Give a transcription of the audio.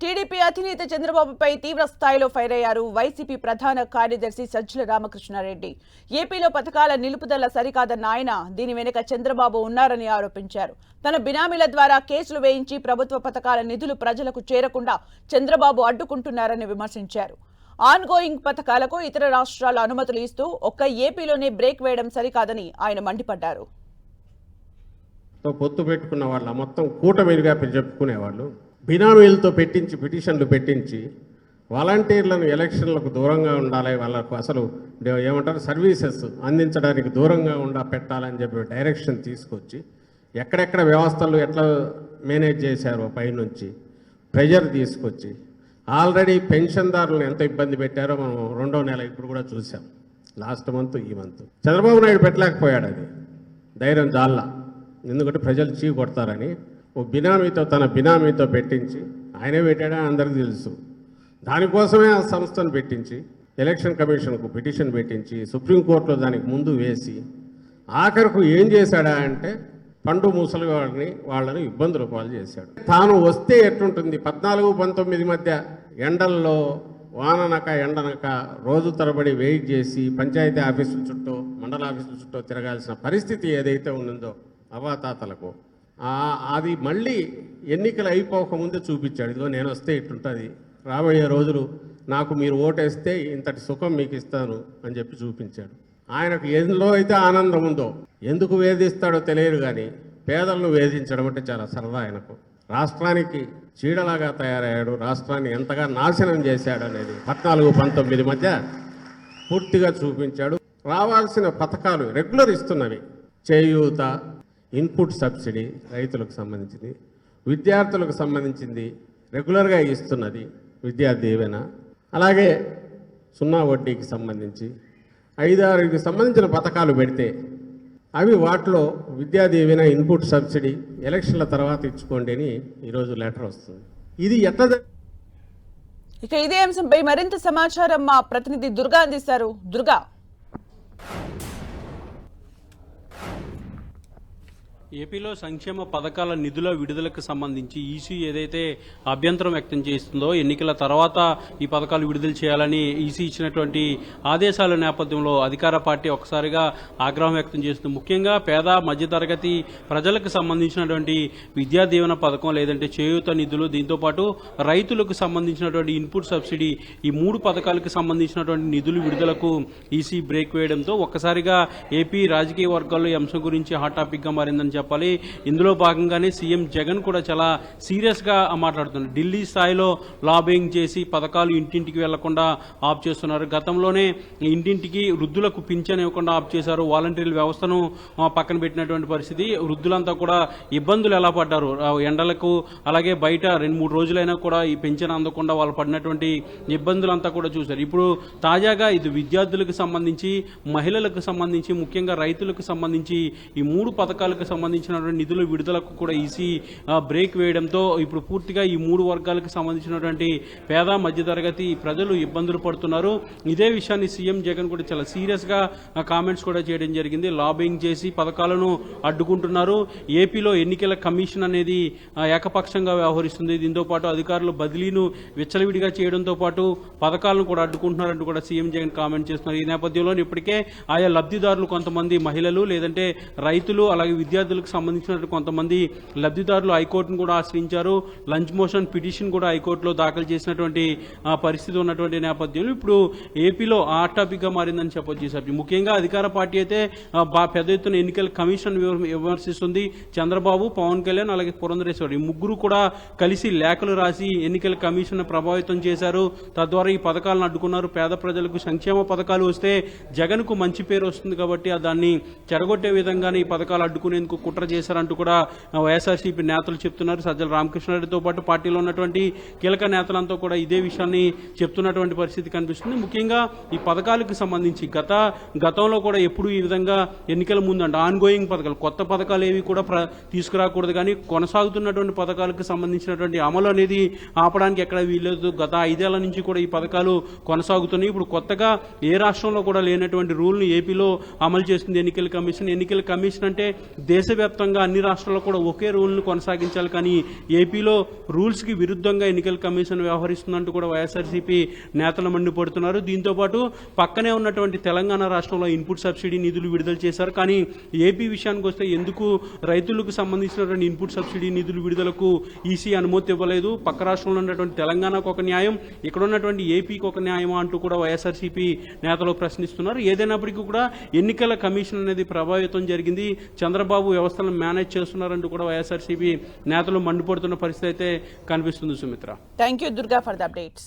TDP అధినేత చంద్రబాబుపై తీవ్ర స్థాయిలో ఫైర్ అయ్యారు వైసీపీ ప్రధాన కార్యదర్శి సజ్జల రామకృష్ణారెడ్డి. ఏపీలో పథకాల నిలుపుదల సరికాదన్న ఆయన దీని వెనుక చంద్రబాబు ఉన్నారని ఆరోపించారు. తన బినామీల ద్వారా కేసులు వేయించి ప్రభుత్వ పథకాల నిధులు ప్రజలకు చేరకుండా చంద్రబాబు అడ్డుకుంటున్నారని విమర్శించారు. ఆన్గోయింగ్ పథకాలకు ఇతర రాష్ట్రాల అనుమతులు ఇస్తూ ఒక్క ఏపీలోనే బ్రేక్ వేయడం సరికాదని ఆయన మండిపడ్డారు. పొత్తు పెట్టుకున్న వాళ్ళ మొత్తం కూటమిగా చెప్పుకునేవాళ్ళు బినామీలతో పెట్టించి పిటిషన్లు పెట్టించి వాలంటీర్లను ఎలక్షన్లకు దూరంగా ఉండాలి వాళ్ళకు అసలు ఏమంటారు సర్వీసెస్ అందించడానికి దూరంగా ఉండా పెట్టాలని చెప్పి డైరెక్షన్ తీసుకొచ్చి ఎక్కడెక్కడ వ్యవస్థలు ఎట్లా మేనేజ్ చేశారో పైనుంచి ప్రెజర్ తీసుకొచ్చి ఆల్రెడీ పెన్షన్దారులను ఎంత ఇబ్బంది పెట్టారో మనం రెండో నెల ఇప్పుడు కూడా చూసాం లాస్ట్ మంత్ ఈ మంత్. చంద్రబాబు నాయుడు పెట్టలేకపోయాడు అది. ధైర్యం జాల్లా. ఎందుకంటే ప్రజలు చీ కొడతారని ఓ బినామీతో తన బినామీతో పెట్టించి ఆయనే పెట్టాడని అందరికీ తెలుసు. దానికోసమే ఆ సంస్థను పెట్టించి ఎలక్షన్ కమిషన్కు పిటిషన్ పెట్టించి సుప్రీంకోర్టులో దానికి ముందు వేసి ఆఖరకు ఏం చేశాడా అంటే పండు ముసలి వాళ్ళని వాళ్ళని ఇబ్బందులు పాలు చేశాడు. తాను వస్తే ఎట్లుంటుంది? పద్నాలుగు పంతొమ్మిది మధ్య ఎండల్లో వాననక ఎండనక రోజు తరబడి వెయిట్ చేసి పంచాయతీ ఆఫీసుల చుట్టూ మండల ఆఫీసుల చుట్టూ తిరగాల్సిన పరిస్థితి ఏదైతే ఉందో అవాతాతలకు అది మళ్ళీ ఎన్నికలు అయిపోకముందే చూపించాడు. ఇదిగో నేను వస్తే ఇట్లుంటుంది రాబోయే రోజులు నాకు మీరు ఓటేస్తే ఇంతటి సుఖం మీకు ఇస్తాను అని చెప్పి చూపించాడు. ఆయనకు ఎందులో అయితే ఆనందం ఉందో ఎందుకు వేధిస్తాడో తెలియదు కానీ పేదలను వేధించడం అంటే చాలా సరదా ఆయనకు. రాష్ట్రానికి చీడలాగా తయారయ్యాడు రాష్ట్రాన్ని ఎంతగా నాశనం చేశాడు అనేది పద్నాలుగు పంతొమ్మిది మధ్య పూర్తిగా చూపించాడు. రావాల్సిన పథకాలు రెగ్యులర్ ఇస్తున్నవి. చేయూత ఇన్పుట్ సబ్సిడీ రైతులకు సంబంధించింది విద్యార్థులకు సంబంధించింది రెగ్యులర్గా ఇస్తున్నది విద్యా దీవెన. అలాగే సున్నా వడ్డీకి సంబంధించి ఐదారుకి సంబంధించిన పథకాలు పెడితే అవి వాటిలో విద్యా దీవెన ఇన్పుట్ సబ్సిడీ ఎలక్షన్ల తర్వాత ఇచ్చుకోండి అని ఈరోజు లెటర్ వస్తుంది. ఇది ఎట్లా ఇక ఇదే అంశంపై మరింత సమాచారం మా ప్రతినిధి దుర్గా అందిస్తారు దుర్గా. ఏపీలో సంక్షేమ పథకాల నిధుల విడుదలకు సంబంధించి ఈసీ ఏదైతే అభ్యంతరం వ్యక్తం చేస్తుందో ఎన్నికల తర్వాత ఈ పథకాలు విడుదల చేయాలని ఈసీ ఇచ్చినటువంటి ఆదేశాల నేపథ్యంలో అధికార పార్టీ ఒకసారిగా ఆగ్రహం వ్యక్తం చేస్తుంది. ముఖ్యంగా పేద మధ్యతరగతి ప్రజలకు సంబంధించినటువంటి విద్యా దీవెన పథకం లేదంటే చేయూత నిధులు దీంతో పాటు రైతులకు సంబంధించినటువంటి ఇన్పుట్ సబ్సిడీ ఈ మూడు పథకాలకు సంబంధించినటువంటి నిధులు విడుదలకు ఈసీ బ్రేక్ వేయడంతో ఒక్కసారిగా ఏపీ రాజకీయ వర్గాల్లో ఈ అంశం గురించి హాట్ టాపిక్గా మారిందని మారిందని చెప్పాలి. ఇందులో భాగంగానే సీఎం జగన్ కూడా చాలా సీరియస్గా మాట్లాడుతున్నారు. ఢిల్లీ స్థాయిలో లాబింగ్ చేసి పథకాలు ఇంటింటికి వెళ్ళకుండా ఆఫ్ చేస్తున్నారు. గతంలోనే ఇంటింటికి వృద్ధులకు పింఛన్ ఇవ్వకుండా ఆఫ్ చేశారు. వాలంటీర్ల వ్యవస్థను పక్కన పెట్టినటువంటి పరిస్థితి. వృద్ధులంతా కూడా ఇబ్బందులు ఎలా పడ్డారు? ఎండలకు అలాగే బయట రెండు మూడు రోజులైనా కూడా ఈ పెన్షన్ అందకుండా వాళ్ళు పడినటువంటి ఇబ్బందులంతా కూడా చూశారు. ఇప్పుడు తాజాగా ఇది విద్యార్థులకు సంబంధించి మహిళలకు సంబంధించి ముఖ్యంగా రైతులకు సంబంధించి ఈ మూడు పథకాలకు సంబంధించి సంబంధించినటువంటి నిధుల విడుదలకు కూడా ఈసీ బ్రేక్ వేయడంతో ఇప్పుడు పూర్తిగా ఈ మూడు వర్గాలకు సంబంధించినటువంటి పేద మధ్యతరగతి ప్రజలు ఇబ్బందులు పడుతున్నారు. ఇదే విషయాన్ని సీఎం జగన్ కూడా చాలా సీరియస్గా కామెంట్స్ కూడా చేయడం జరిగింది. లాబింగ్ చేసి పథకాలను అడ్డుకుంటున్నారు. ఏపీలో ఎన్నికల కమిషన్ అనేది ఏకపక్షంగా వ్యవహరిస్తుంది. దీంతో పాటు అధికారులు బదిలీను విచ్చలవిడిగా చేయడంతో పాటు పథకాలను కూడా అడ్డుకుంటున్నారంటూ కూడా సీఎం జగన్ కామెంట్ చేస్తున్నారు. ఈ నేపథ్యంలో ఇప్పటికే ఆయా లబ్ధిదారులు కొంతమంది మహిళలు లేదంటే రైతులు అలాగే విద్యార్థులు విద్యార్థులకు సంబంధించినటువంటి కొంతమంది లబ్ధిదారులు హైకోర్టును కూడా ఆశ్రయించారు. లంచ్ మోషన్ పిటిషన్ కూడా హైకోర్టులో దాఖలు చేసినటువంటి పరిస్థితి ఉన్నటువంటి నేపథ్యంలో ఇప్పుడు ఏపీలో ఆ టాపిక్గా మారిందని చెప్పొచ్చు సార్ ముఖ్యంగా అధికార పార్టీ అయితే బా- పెద్ద ఎత్తున ఎన్నికల కమిషన్ విమర్శిస్తుంది. చంద్రబాబు పవన్ కళ్యాణ్ అలాగే పురంధరేశ్వర్ ఈ ముగ్గురు కూడా కలిసి లేఖలు రాసి ఎన్నికల కమిషన్ ప్రభావితం చేశారు. తద్వారా ఈ పథకాలను అడ్డుకున్నారు. పేద ప్రజలకు సంక్షేమ పథకాలు వస్తే జగన్కు మంచి పేరు వస్తుంది కాబట్టి దాన్ని చెడగొట్టే విధంగానే ఈ పథకాలు అడ్డుకునేందుకు కుట్ర చేశారంటూ కూడా వైఎస్ఆర్సీపీ నేతలు చెప్తున్నారు. సజ్జల రామకృష్ణారెడ్డితో పాటు పార్టీలో ఉన్నటువంటి కీలక నేతలంతా కూడా ఇదే విషయాన్ని చెప్తున్నటువంటి పరిస్థితి కనిపిస్తుంది. ముఖ్యంగా ఈ పథకాలకు సంబంధించి గత గతంలో కూడా ఎప్పుడు ఈ విధంగా ఎన్నికల ముందు ఆన్గోయింగ్ పథకాలు కొత్త పథకాలు ఏవి కూడా తీసుకురాకూడదు. కానీ కొనసాగుతున్నటువంటి పథకాలకు సంబంధించినటువంటి అమలు అనేది ఆపడానికి ఎక్కడ వీల్లేదు. గత ఐదేళ్ళ నుంచి కూడా ఈ పథకాలు కొనసాగుతున్నాయి. ఇప్పుడు కొత్తగా ఏ రాష్ట్రంలో కూడా లేనటువంటి రూల్ని ఏపీలో అమలు చేస్తుంది ఎన్నికల కమిషన్. ఎన్నికల కమిషన్ అంటే దేశ దేశవ్యాప్తంగా అన్ని రాష్ట్రాల్లో కూడా ఒకే రూల్ను కొనసాగించాలి. కానీ ఏపీలో రూల్స్కి విరుద్ధంగా ఎన్నికల కమిషన్ వ్యవహరిస్తుందంటూ కూడా వైఎస్ఆర్సీపీ నేతలు మండిపడుతున్నారు. దీంతో పాటు పక్కనే ఉన్నటువంటి తెలంగాణ రాష్ట్రంలో ఇన్పుట్ సబ్సిడీ నిధులు విడుదల చేశారు. కానీ ఏపీ విషయానికి వస్తే ఎందుకు రైతులకు సంబంధించినటువంటి ఇన్పుట్ సబ్సిడీ నిధులు విడుదలకు ఈసీ అనుమతి ఇవ్వలేదు? పక్క రాష్ట్రంలో ఉన్నటువంటి తెలంగాణకు ఒక న్యాయం ఇక్కడ ఉన్నటువంటి ఏపీకి ఒక న్యాయం అంటూ కూడా వైఎస్ఆర్సీపీ నేతలు ప్రశ్నిస్తున్నారు. ఏదైనప్పటికీ కూడా ఎన్నికల కమిషన్ అనేది ప్రభావితం జరిగింది. చంద్రబాబు వ్యవస్థలను మేనేజ్ చేస్తున్నారంటూ కూడా వైఎస్ఆర్సీపీ నేతలు మండిపడుతున్న పరిస్థితి అయితే కనిపిస్తుంది Sumitra. Thank you Durga for the updates